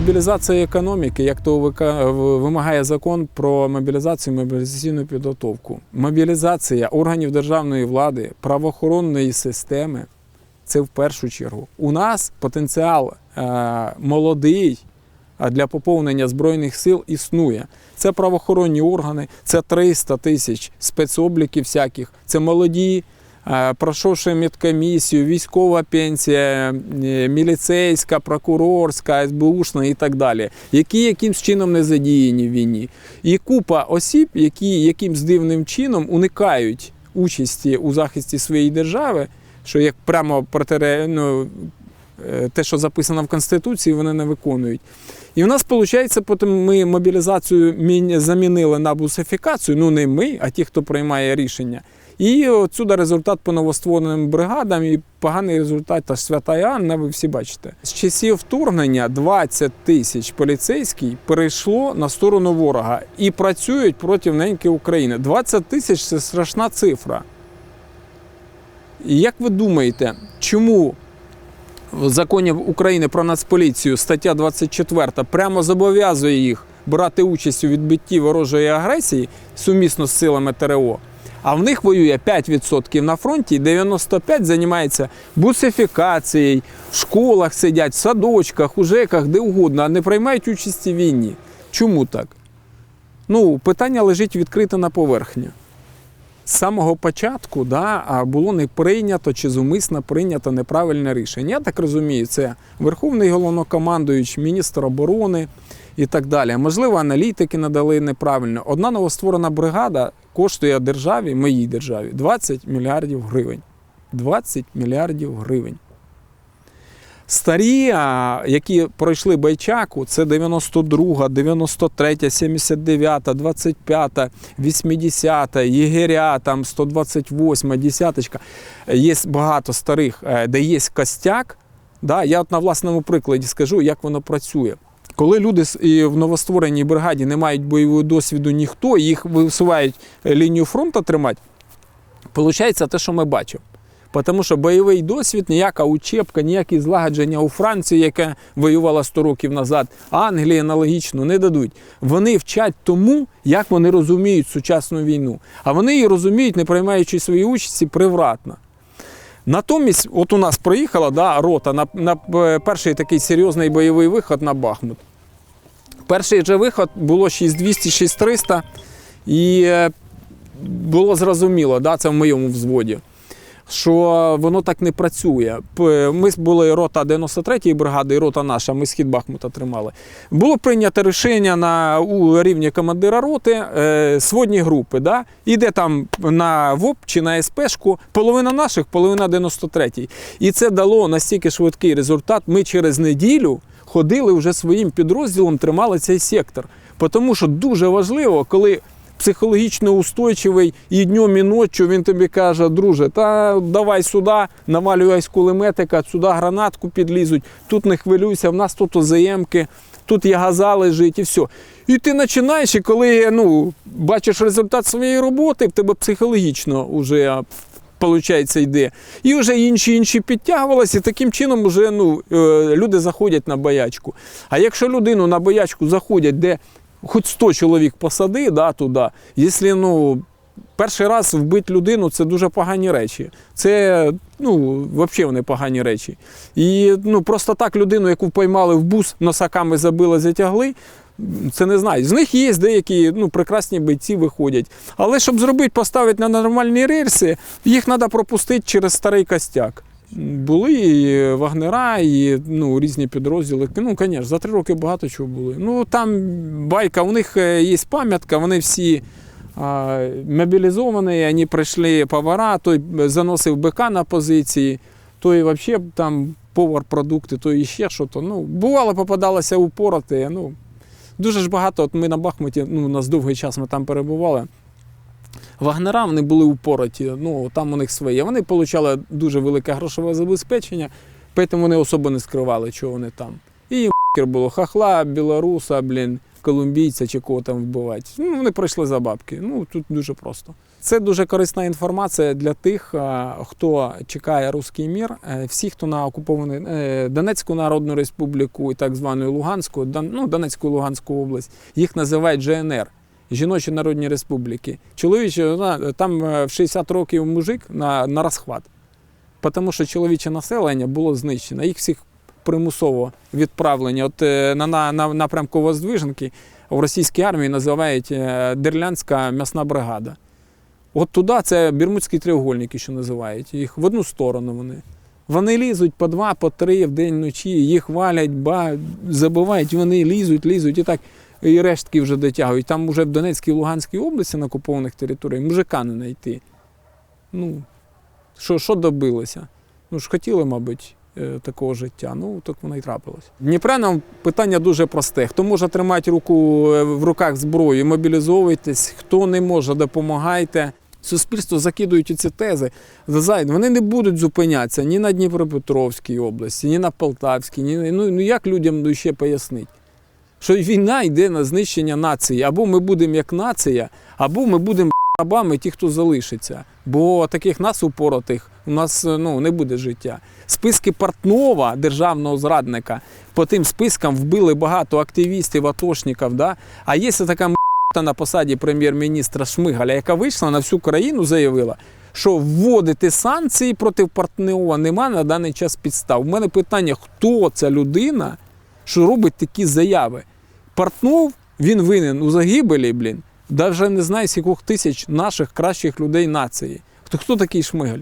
Мобілізація економіки, як то вимагає закон про мобілізацію і мобілізаційну підготовку. Мобілізація органів державної влади, правоохоронної системи це в першу чергу. У нас потенціал е, молодий для поповнення збройних сил існує. Це правоохоронні органи, це 300 тисяч спецобліків всяких, це молоді, пройшовши медкомісію, військова пенсія, е, міліцейська, прокурорська, СБУшна і так далі, які якимсь чином не задіяні в війні. І купа осіб, які якимсь дивним чином уникають участі у захисті своєї держави, що як прямо протире, ну, е, те, що записано в Конституції, вони не виконують. І в нас виходить, потім ми мобілізацію замінили на бусифікацію. Ну не ми, а ті, хто приймає рішення. І отсюди результат по новоствореним бригадам і поганий результат та свята Анна, ви всі бачите. З часів вторгнення 20 тисяч поліцейських перейшло на сторону ворога і працюють проти неньки України. 20 тисяч це страшна цифра. Як ви думаєте, чому в законі України про нацполіцію стаття 24 прямо зобов'язує їх брати участь у відбитті ворожої агресії сумісно з силами ТРО? А в них воює 5% на фронті, і 95% займається бусифікацією, в школах сидять, в садочках, у ЖЕКах, де угодно, а не приймають участь у війні. Чому так? Ну, питання лежить відкрите на поверхні. З самого початку да, було не прийнято чи зумисно прийнято неправильне рішення. Я так розумію, це Верховний головнокомандуючий, міністр оборони і так далі. Можливо, аналітики надали неправильно. Одна новостворена бригада коштує державі, моїй державі, 20 мільярдів гривень. 20 мільярдів гривень. Старі, які пройшли Байчаку, це 92, 93, 79, 25, 80, Єгеря, там 128, десяточка. Є багато старих, е, де є костяк. Да? Я от на власному прикладі скажу, як воно працює. Коли люди і в новоствореній бригаді не мають бойового досвіду ніхто, їх висувають е, лінію фронту тримати, виходить те, що ми бачимо. Тому що бойовий досвід, ніяка учебка, ніякі злагодження у Франції, яка воювала 100 років назад, Англії аналогічно не дадуть. Вони вчать тому, як вони розуміють сучасну війну. А вони її розуміють, не приймаючи свої участі, привратно. Натомість, от у нас проїхала да, рота на, на е, перший такий серйозний бойовий виход на Бахмут. Перший же виход було 6200-6300, і е, було зрозуміло, да, це в моєму взводі, що воно так не працює. Ми були рота 93-ї бригади і рота наша, ми схід Бахмута тримали. Було прийнято рішення на у рівні командира роти е, сводні групи. Да? Іде там на ВОП чи на СПшку, половина наших, половина 93-ї. І це дало настільки швидкий результат. Ми через неділю ходили вже своїм підрозділом, тримали цей сектор. Тому що дуже важливо, коли психологічно устойчивий і днем, і ночі він тобі каже, друже, та давай сюди, навалюй з кулеметика, сюди гранатку підлізуть, тут не хвилюйся, в нас тут озаємки, тут є газа лежить і все. І ти починаєш, і коли ну, бачиш результат своєї роботи, в тебе психологічно вже Получається, йде. І вже інші інші підтягувалися, і таким чином вже, ну, е, люди заходять на боячку. А якщо людину на боячку заходять, де хоч 100 чоловік посади да, туди, якщо ну, перший раз вбити людину це дуже погані речі. Це ну, взагалі вони погані речі. І ну, просто так людину, яку поймали в бус, носаками забили, затягли. Це не знаю. З них є деякі ну, прекрасні бойці виходять. Але щоб зробити, поставити на нормальні рельси, їх треба пропустити через старий костяк. Були і вагнера, і ну, різні підрозділи. Ну, звісно, за три роки багато чого були. Ну там байка, у них е, є пам'ятка, вони всі а, мобілізовані, вони прийшли повара, той заносив бика на позиції, той взагалі там повар продукти, той іще щось. Ну, бувало, попадалося упороти. Ну, Дуже ж багато, от ми на Бахмуті, ну, у нас довгий час ми там перебували. Вагнера вони були упороті, ну там у них своє. Вони отримали дуже велике грошове забезпечення, тому вони особо не скривали, чого вони там. І їм було хахла, білоруса, блін, колумбійця чи кого там вбивати. Ну, вони пройшли за бабки. Ну, тут дуже просто. Це дуже корисна інформація для тих, хто чекає руський мір. Е, Всі, хто на окупований е, Донецьку Народну Республіку і так звану Луганську, ну, Донецьку і Луганську область, їх називають ЖНР. Жіночі народні республіки. Чоловічі, там е, в 60 років мужик на, на розхват. Тому що чоловіче населення було знищено. Їх всіх примусово відправлені. От е, на, на, на напрямку Воздвиженки в російській армії називають е, Дерлянська м'ясна бригада. От туди це Бермудські треугольники, що називають. Їх в одну сторону вони. Вони лізуть по два, по три в день вночі, їх валять, ба, забувають, вони лізуть, лізуть і так. І рештки вже дотягують. Там вже в Донецькій і Луганській області на окупованих територіях мужика не знайти. Ну, що, добилося? Ну ж хотіли, мабуть, такого життя. Ну, так воно і трапилось. Дніпрянам питання дуже просте. Хто може тримати руку е, в руках зброю, мобілізовуйтесь, хто не може, допомагайте. Суспільство закидують ці тези. Вони не будуть зупинятися ні на Дніпропетровській області, ні на Полтавській, ні ну, ну як людям ще пояснити? Що війна йде на знищення нації. Або ми будемо як нація, або ми будемо рабами ті, хто залишиться. Бо таких нас упоротих у нас е, ну, не буде життя. Списки Портнова, державного зрадника, по тим спискам вбили багато активістів, атошників. Да? А є така м**та на посаді прем'єр-міністра Шмигаля, яка вийшла на всю країну, заявила, що вводити санкції проти Портнова нема на даний час підстав. У мене питання, хто ця людина, що робить такі заяви? Портнов, він винен у загибелі, блін, навіть не знаю, скількох тисяч наших кращих людей нації. Хто, хто такий Шмигаль?